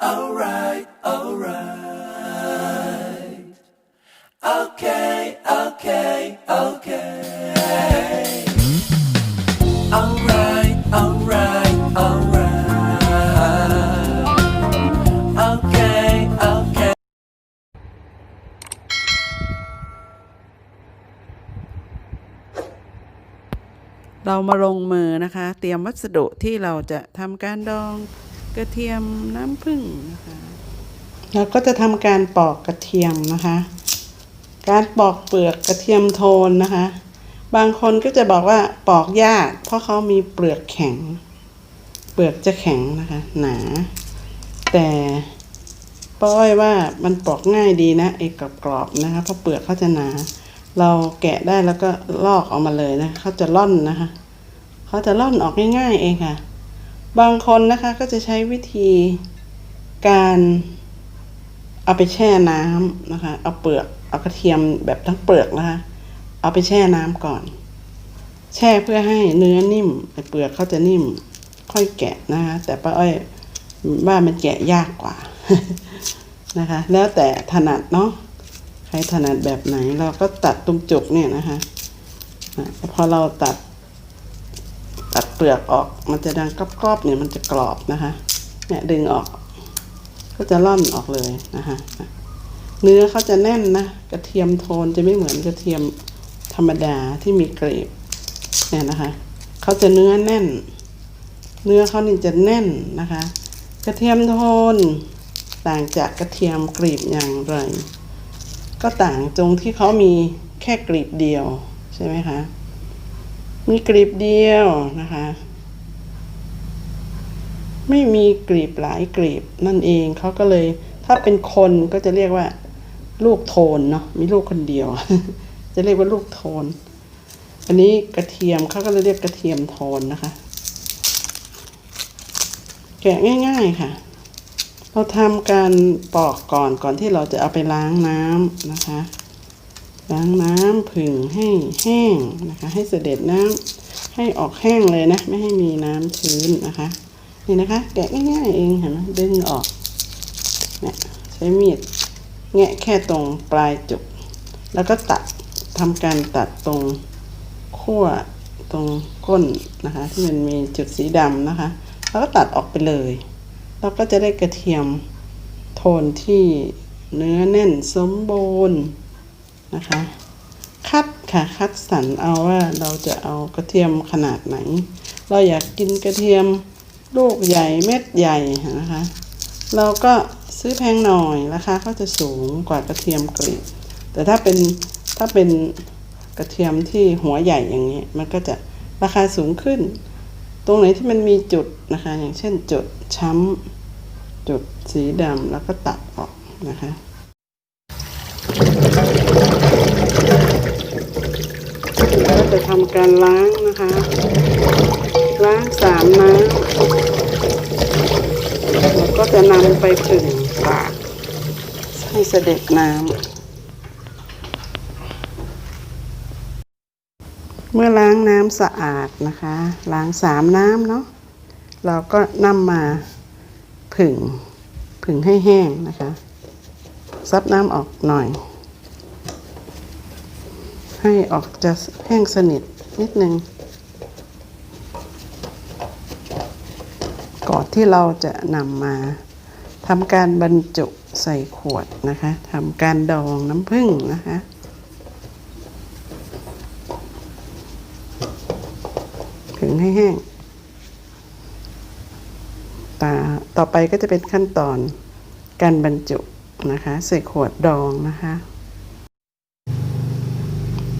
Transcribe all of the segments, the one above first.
alright, alright. Okay, okay, okay. Alright, alright, alright. Okay, okay. เรามาลงมือนะคะ เตรียมวัสดุที่เราจะทำการดอง กระเทียมน้ำผึ้งนะคะเราก็จะทำการปอกกระเทียมนะคะ การปอกเปลือกกระเทียมโทนนะคะ บางคนก็จะบอกว่าปอกยากเพราะเขามีเปลือกแข็ง เปลือกจะแข็งนะคะ หนา แต่ป้อยว่ามันปอกง่ายดีนะไอ้กรอบๆนะคะเพราะเปลือกเขาจะหนา เราแกะได้แล้วก็ลอกออกมาเลยนะเขาจะล่อนนะคะเขาจะล่อนออกง่ายๆเองค่ะ บางคนนะคะก็จะใช้วิธีการเอาไปแช่น้ำนะคะ เอาเปลือก เอากระเทียมแบบทั้งเปลือกนะคะ เอาไปแช่น้ำก่อน แช่เพื่อให้เนื้อนิ่มแต่เปลือกเขาจะนิ่ม ค่อยแกะนะคะ แต่ป้าอ้อยว่ามันแกะยากกว่านะคะ แล้วแต่ถนัดเนาะ ใครถนัดแบบไหนเราก็ตัดตรงจุกเนี่ยนะคะอะพอเราตัด ตัดเปลือกออก มันจะดังกรอบๆเนี่ยมันจะกรอบนะคะเนี่ยดึงออก ก็จะล่อนออกเลยนะคะเนื้อเขาจะแน่นนะกระเทียมโทนจะไม่เหมือนกระเทียมธรรมดาที่มีกรีบเนี่ยนะคะเขาจะเนื้อแน่น เนื้อเขานี่จะแน่นนะคะ กระเทียมโทนต่างจากกระเทียมกรีบอย่างไร ก็ต่างตรงที่เขามีแค่กลีบเดียวใช่ไหมคะ มีกลีบเดียวนะคะ ไม่มีกลีบหลายกลีบนั่นเองเขาก็เลย ถ้าเป็นคนก็จะเรียกว่า ลูกโทนเนาะมีลูกคนเดียว จะเรียกว่าลูกโทน อันนี้กระเทียมเขาก็เลยเรียกกระเทียมโทนนะคะ แกะง่าย ๆค่ะ เราทำการปอกก่อนก่อนที่เราจะเอาไปล้างน้ำนะคะ ล้างน้ำผึ่งให้แห้งนะคะ ให้เสด็จน้ำให้ออกแห้งเลยนะ ไม่ให้มีน้ำชื้นนะคะ นี่นะคะ แกะง่ายๆเองเห็นไหมดึงออกเนี่ยใช้มีดแงะแค่ตรงปลายจุก แล้วก็ตัดทำการตัดตรงขั้วตรงก้นนะคะ ที่มันมีจุดสีดำนะคะ แล้วก็ตัดออกไปเลยเราก็จะได้กระเทียมโทนที่เนื้อแน่นสมบูรณ์ นะคะ คัดค่ะคัดสรรเอาว่าเราจะเอากระเทียมขนาดไหน เราอยากกินกระเทียมลูกใหญ่เม็ดใหญ่นะคะ เราก็ซื้อแพงหน่อยราคาก็จะสูงกว่ากระเทียมกรีบแต่ถ้าเป็นถ้าเป็นกระเทียมที่หัวใหญ่อย่างนี้ มันก็จะราคาสูงขึ้น ตรงไหนที่มันมีจุดนะคะ อย่างเช่นจุดช้ำจุดสีดำแล้วก็ตัดออกนะคะ ก็ จะทำการล้างนะคะ ล้างสามน้ำแล้วก็จะนำไปผึ่งปากให้เสด็จน้ำเมื่อล้างน้ำสะอาดนะคะ ล้างสามน้ำเนาะเราก็นำมาผึ่งผึ่งให้แห้งนะคะ ซับน้ำออกหน่อย ให้ออกจะแห้งสนิทนิดนึง ก่อนที่เราจะนำมาทำการบรรจุใส่ขวดนะคะทำการดองน้ำผึ้งนะคะถึงให้แห้งตาต่อไปก็จะเป็นขั้นตอนการบรรจุนะคะ ใส่ขวดดองนะคะ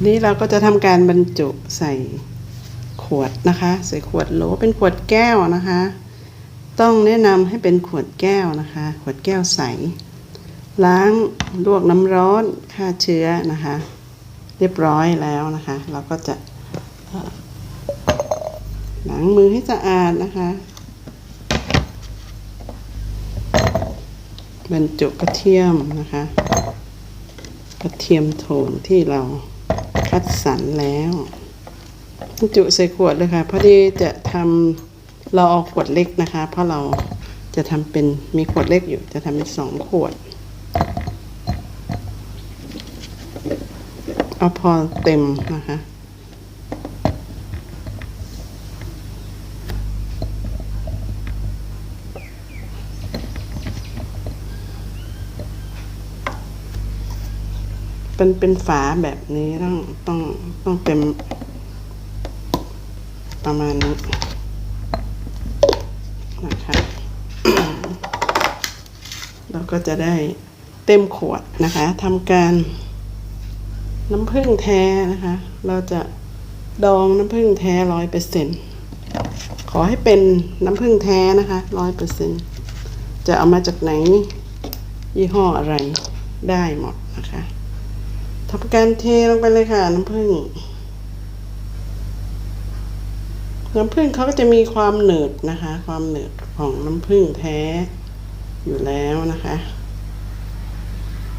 นี่เราก็จะทำการบรรจุใส่ขวดนะคะ ใส่ขวดโหลเป็นขวดแก้วนะคะ ต้องแนะนำให้เป็นขวดแก้วนะคะ ขวดแก้วใส ล้างลวกน้ำร้อนฆ่าเชื้อนะคะ เรียบร้อยแล้วนะคะ เราก็จะล้างมือให้สะอาดนะคะ บรรจุกระเทียมนะคะ กระเทียมโทนที่เรา คัดสรรแล้วจุใส่ขวดเลยค่ะพอดีจะทำเราเอาขวดเล็กนะคะ เพราะเราจะทำเป็นมีขวดเล็กอยู่ จะทำเป็นสองขวด เอาพอเต็มนะคะ เป็นเป็นฝาแบบนี้ต้องต้องต้องเต็มประมาณนี้นะคะเราก็จะได้เต็มขวดนะคะทำการน้ำผึ้งแท้นะคะ เราจะดองน้ำผึ้งแท้ร้อยเปอร์เซ็นขอให้เป็นน้ำผึ้งแท้นะคะร้อยเปอร์เซ็นจะเอามาจากไหนยี่ห้ออะไรได้หมดนะคะ ทำการเทลงไปเลยค่ะ น้ำผึ้งน้ำผึ้งเขาก็จะมีความหนืดนะคะ ความหนืดของน้ำผึ้งแท้อยู่แล้วนะคะ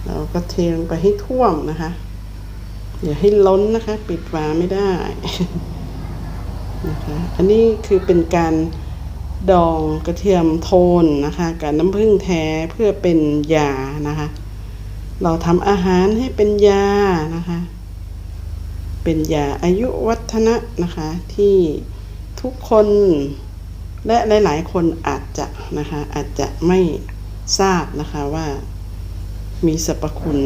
เราก็เทลงไปให้ท่วมนะคะ อย่าให้ล้นนะคะ ปิดฝาไม่ได้นะคะ อันนี้คือเป็นการดองกระเทียมโทนนะคะกับน้ำผึ้งแท้เพื่อเป็นยานะคะ เราทำอาหารให้เป็นยานะคะ เป็นยาอายุวัฒนะนะคะ ที่ทุกคนและหลาย ๆ คนอาจจะนะคะ อาจจะไม่ทราบนะคะว่ามีสรรพคุณ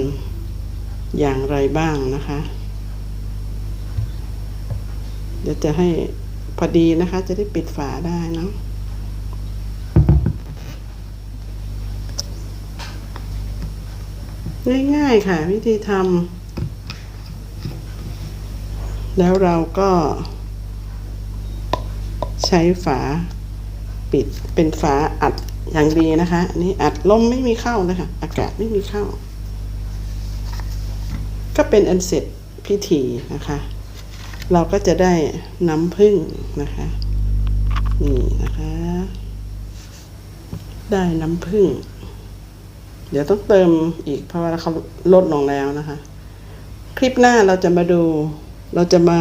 อย่างไรบ้างนะคะ เดี๋ยวจะให้พอดีนะคะ จะได้ปิดฝาได้นะ ง่ายๆค่ะ วิธีทำแล้วเราก็ใช้ฝาปิดเป็นฝาอัดอย่างดีนะคะอันนี้อัดลมไม่มีเข้านะคะ อากาศไม่มีเข้า ก็เป็นอันเสร็จพิธีนะคะ เราก็จะได้น้ำผึ้งนะคะ นี่นะคะ ได้น้ำผึ้ง ดี๋ยวต้องเติมอีกเพราะว่าเขาลดลงแล้วนะคะ คลิปหน้าเราจะมาดู เราจะมา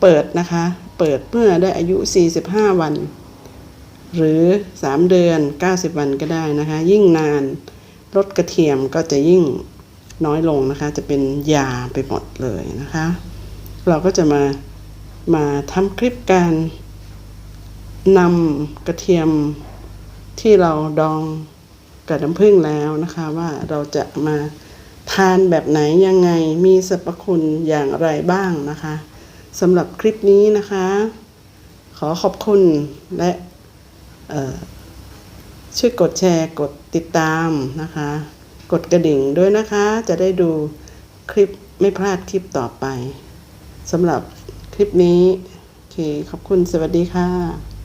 เปิดนะคะ เปิดเมื่อได้อายุ 45 วัน หรือ 3 เดือน 90 วันก็ได้นะคะ ยิ่งนานลดกระเทียมก็จะยิ่งน้อยลงนะคะ จะเป็นยาไปหมดเลยนะคะ เราก็จะมามาทำคลิปการนำกระเทียมที่เราดอง กับน้ำผึ้งแล้วนะคะว่าเราจะมาทานแบบไหนยังไงมีสรรพคุณอย่างไรบ้างนะคะสำหรับคลิปนี้นะคะ ขอขอบคุณและช่วยกดแชร์กดติดตามนะคะ กดกระดิ่งด้วยนะคะ จะได้ดูคลิปไม่พลาดคลิปต่อไปสำหรับคลิปนี้โอเคขอบคุณสวัสดีค่ะ